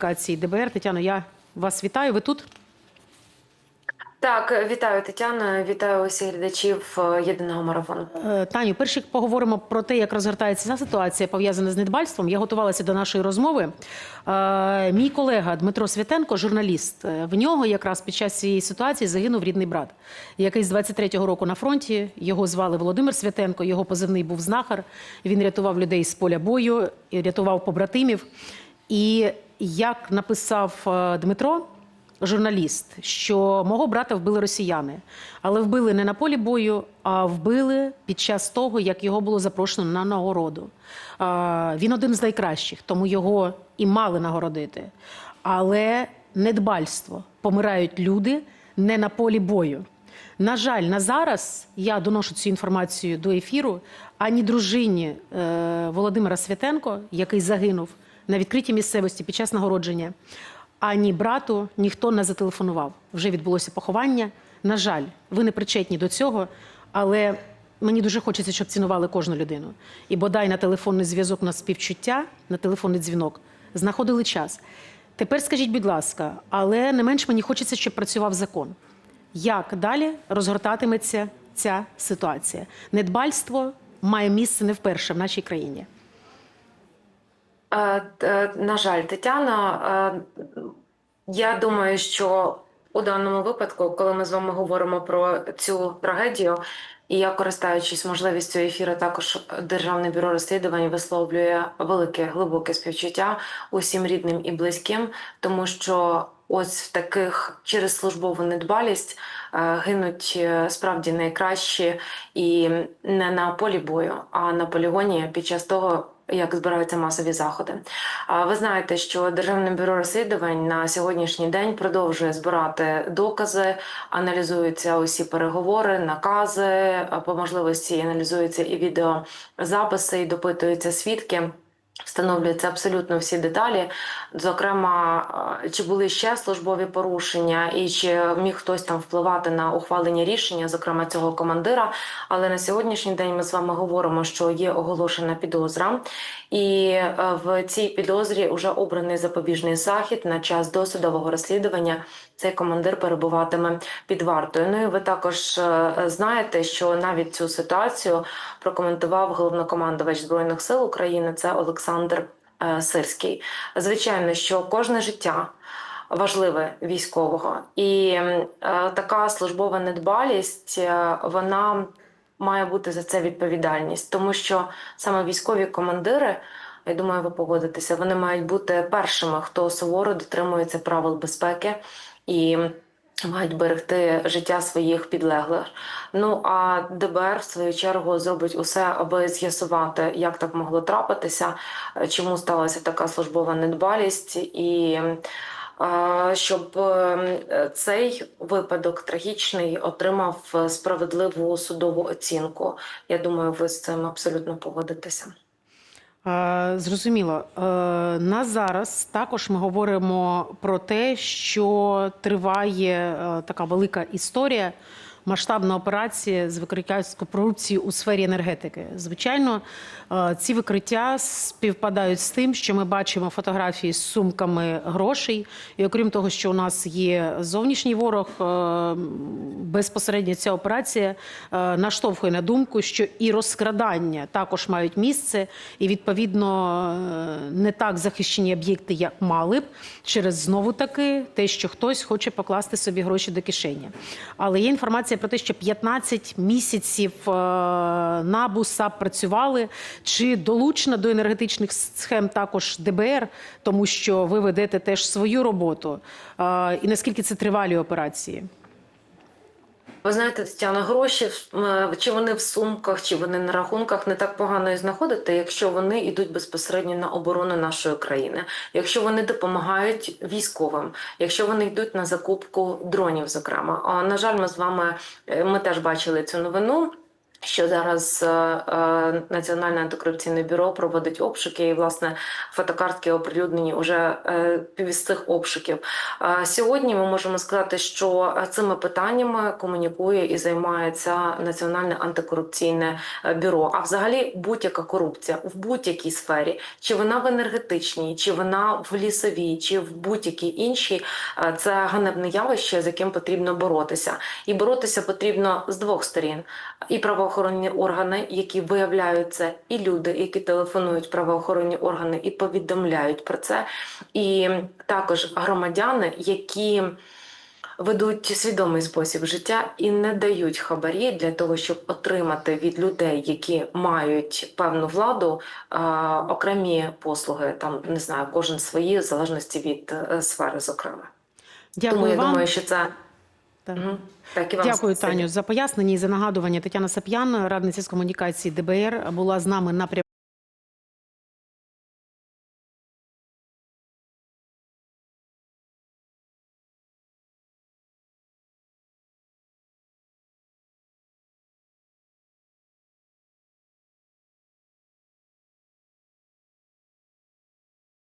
комунікації ДБР. Тетяно, я вас вітаю. Ви тут? Так, вітаю Тетяна, вітаю усіх глядачів е, єдиного марафону. Е, Таню, перше поговоримо про те, як розгортається ця ситуація пов'язана з недбальством. Я готувалася до нашої розмови. Е, Мій колега Дмитро Святенко, журналіст, в нього якраз під час цієї ситуації загинув рідний брат, який з 23-го року на фронті. Його звали Володимир Святенко. Його позивний був знахар. Він рятував людей з поля бою, рятував побратимів. І як написав е, Дмитро, журналіст, що мого брата вбили росіяни, але вбили не на полі бою, а вбили під час того, як його було запрошено на нагороду. Він один з найкращих, тому його і мали нагородити. Але недбальство помирають люди не на полі бою. На жаль, на зараз я доношу цю інформацію до ефіру. Ані дружині е, Володимира Святенко, який загинув на відкритій місцевості під час нагородження, ані брату ніхто не зателефонував. Вже відбулося поховання. На жаль, ви не причетні до цього, але мені дуже хочеться, щоб цінували кожну людину. І бодай на телефонний зв'язок на співчуття, на телефонний дзвінок знаходили час. Тепер скажіть, будь ласка, але не менш мені хочеться, щоб працював закон. Як далі розгортатиметься ця ситуація? Недбальство має місце не вперше в нашій країні. Е, е, На жаль, Тетяна, е, я думаю, що у даному випадку, коли ми з вами говоримо про цю трагедію, і я, користуючись можливістю ефіру, також Державне бюро розслідувань висловлює велике глибоке співчуття усім рідним і близьким, тому що ось в таких через службову недбалість гинуть справді найкращі і не на полі бою, а на полігоні під час того. Як збираються масові заходи? А ви знаєте, що Державне бюро розслідувань на сьогоднішній день продовжує збирати докази, аналізуються усі переговори, накази по можливості аналізуються і відеозаписи, і допитуються свідки. Встановлюються абсолютно всі деталі, зокрема, е, чи були ще службові порушення, і чи міг хтось там впливати на ухвалення рішення, зокрема цього командира. Але на сьогоднішній день ми з вами говоримо, що є оголошена підозра, і е, в цій підозрі вже обраний запобіжний захід на час досудового розслідування. Цей командир перебуватиме під вартою. Ну і ви також е, знаєте, що навіть цю ситуацію прокоментував головнокомандувач збройних сил України. Це Олександр е, Сирський. Звичайно, що кожне життя. Важливе військового, і е, така службова недбалість е, вона має бути за це відповідальність, тому що саме військові командири, я думаю, ви погодитеся, вони мають бути першими, хто суворо дотримується правил безпеки і мають берегти життя своїх підлеглих. Ну а ДБР в свою чергу зробить усе, аби з'ясувати, як так могло трапитися, чому сталася така службова недбалість і. Щоб е, цей випадок трагічний отримав справедливу судову оцінку. Я думаю, ви з цим абсолютно погодитеся. Е, Зрозуміло. Е, На зараз також ми говоримо про те, що триває е, така велика історія. Масштабна операція з викриття корупції у сфері енергетики. Звичайно, е, ці викриття співпадають з тим, що ми бачимо фотографії з сумками грошей. І окрім того, що у нас є зовнішній ворог, е, безпосередньо ця операція е, наштовхує на думку, що і розкрадання також мають місце, і відповідно не так захищені об'єкти, як мали б, через знову таки те, що хтось хоче покласти собі гроші до кишені. Але є інформація про те, що 15 місяців е, НАБУ САП працювали. Чи долучена до енергетичних схем також ДБР, тому що ви ведете теж свою роботу? Е, І наскільки це тривалі операції? Ви знаєте, Тетяна, гроші чи вони в сумках, чи вони на рахунках не так погано і знаходити, якщо вони йдуть безпосередньо на оборону нашої країни, якщо вони допомагають військовим, якщо вони йдуть на закупку дронів, зокрема. А на жаль, ми з вами е, ми теж бачили цю новину. Що зараз е, е, Національне антикорупційне бюро проводить обшуки, і власне фотокартки оприлюднені вже е, пів цих обшуків. Е, Сьогодні ми можемо сказати, що е, цими питаннями комунікує і займається Національне антикорупційне е, бюро. А взагалі будь-яка корупція в будь-якій сфері, чи вона в енергетичній, чи вона в лісовій, чи в будь-якій іншій, е, це ганебне явище, з яким потрібно боротися. І боротися потрібно з двох сторін: і правоохоронні органи, які виявляють це, і люди, які телефонують правоохоронні органи і повідомляють про це, і також громадяни, які ведуть свідомий спосіб життя і не дають хабарі для того, щоб отримати від людей, які мають певну владу, е, окремі послуги. Там не знаю, кожен свої в залежності від е, сфери, зокрема. Дякую Тому я вам. думаю, що це Так. Угу. так і вам Дякую. Таню, за пояснення і за нагадування. Тетяна Сап'ян, радниця з комунікації ДБР, була з нами на прямому.